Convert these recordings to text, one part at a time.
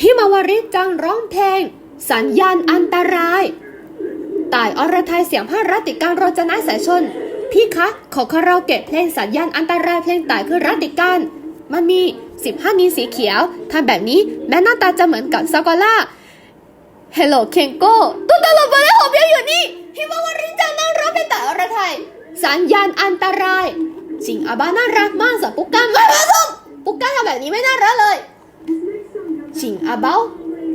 ฮิมาวาริจังร้องเพลง สัญญาณอันตรายต่ายอรไทยเสียงพระรัติการโรจนะสายชน พี่คะขอคาราโอเกะเพลงสัญญาณอันตรายเพลงต่ายคือรัติการ มันมี 15 นิ้วสีเขียวทำแบบนี้แม้หน้าตาจะเหมือนกับซากอล่าเฮลโลเคนโก้ตุ๊ตลบเลยผมยังอยู่นี่ฮิมาวาริจังนั่งร้องเพลงต่ายอรไทยสัญญาณอันตรายจิงอาบาน่ารักมากสับปุกก้าไม่มาส่งปุกก้าทำแบบนี้ไม่น่ารักเลย ชิงอาเบา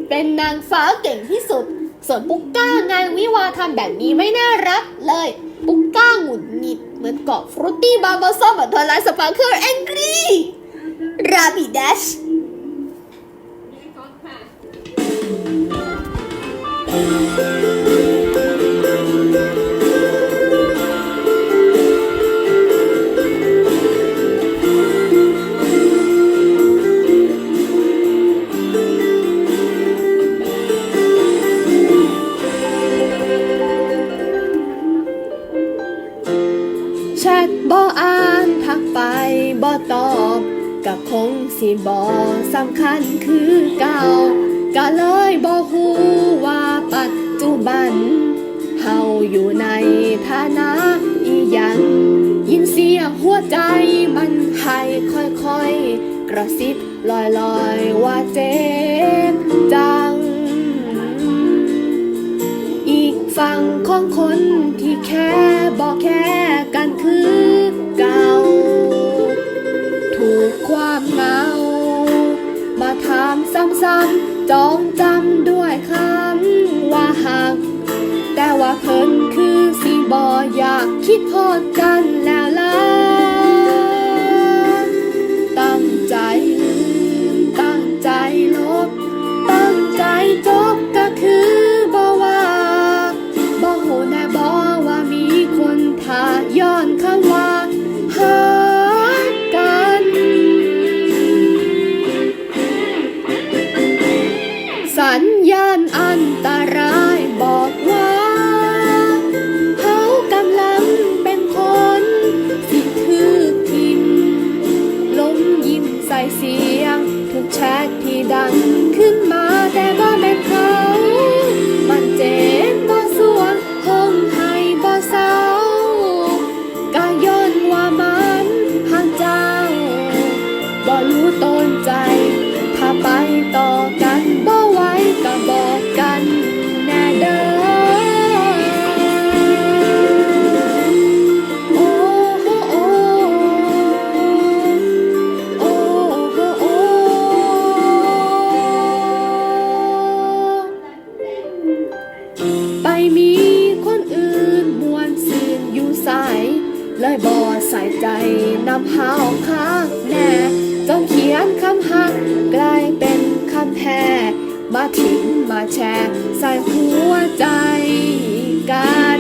เป็นนางฟ้าเก่งที่สุด ส่วนปุกก้างานวิวาทำแบบนี้ไม่น่ารักเลยปุกก้าหงุดหงิดเหมือนเกาะฟรุตตี้บาร์บาซ่าแบบทลายสปาร์เคิลแองกี้ราบิดัช ตอบก็คงสิบอสำคัญคือเก่าก็เลยบอฮูว่าปัจจุบันเฮาอยู่ในฐานะอีหยัง ยินเสียงหัวใจมันให้ค่อยๆ กระซิบลอยๆ ว่าเจ็บจัง อีกฝั่งของคนที่แค่บอกแค่ ซ้ำๆจองจำด้วยคำว่าหัก แต่ว่าเพิ่นคือสิบออยากคิดพอดกันแล้วล่ะ สียง ทุกแชทที่ดังขึ้นมาแต่บ่แม่นเขา มันเจ็บบ่สวงห้องให้บ่เศร้าก็ย้อนว่ามันห่างเจ้าบ่รู้ต้นใจ ถ้าไปต่อกัน เลยบ่ใส่ใจนำเฮาคักแน่จนเขียนคำหักกลายเป็นคำแพ้มาทิ้งมาแชร์ใส่หัวใจกัน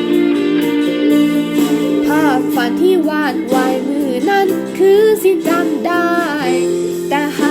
ภาพฝันที่วาดไว้มือนั้นคือสิจำได้ แต่เฮา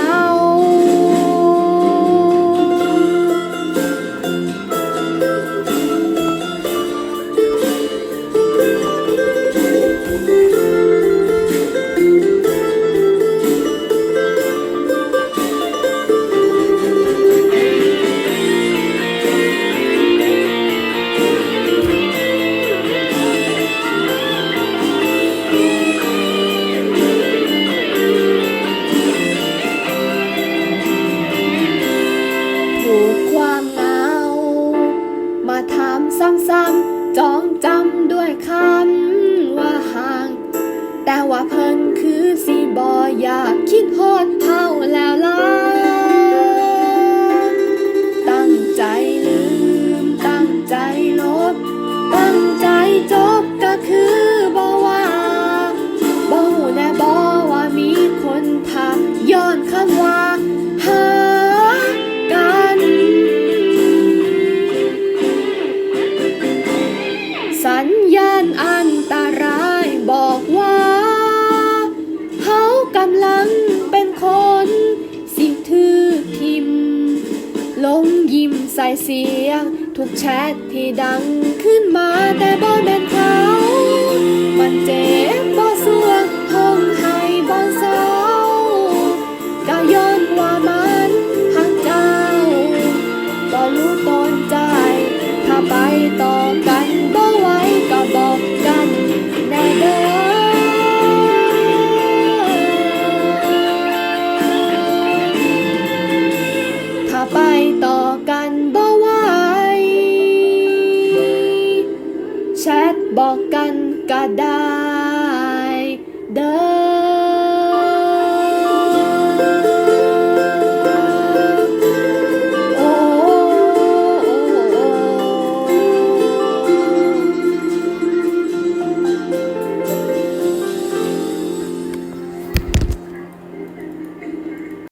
ำด้วยคำว่าห่าง แต่ว่าเพิ่นคือสีบออยากคิดฮอดเฮาแล้วล่ะำลังเป็นคนสิทือทิมลงยิ้มใส่เสียง ทุกแชทที่ดังขึ้นมาแต่บ่แม่นเขา มันเจ็บ กันก็ได้ เด้อ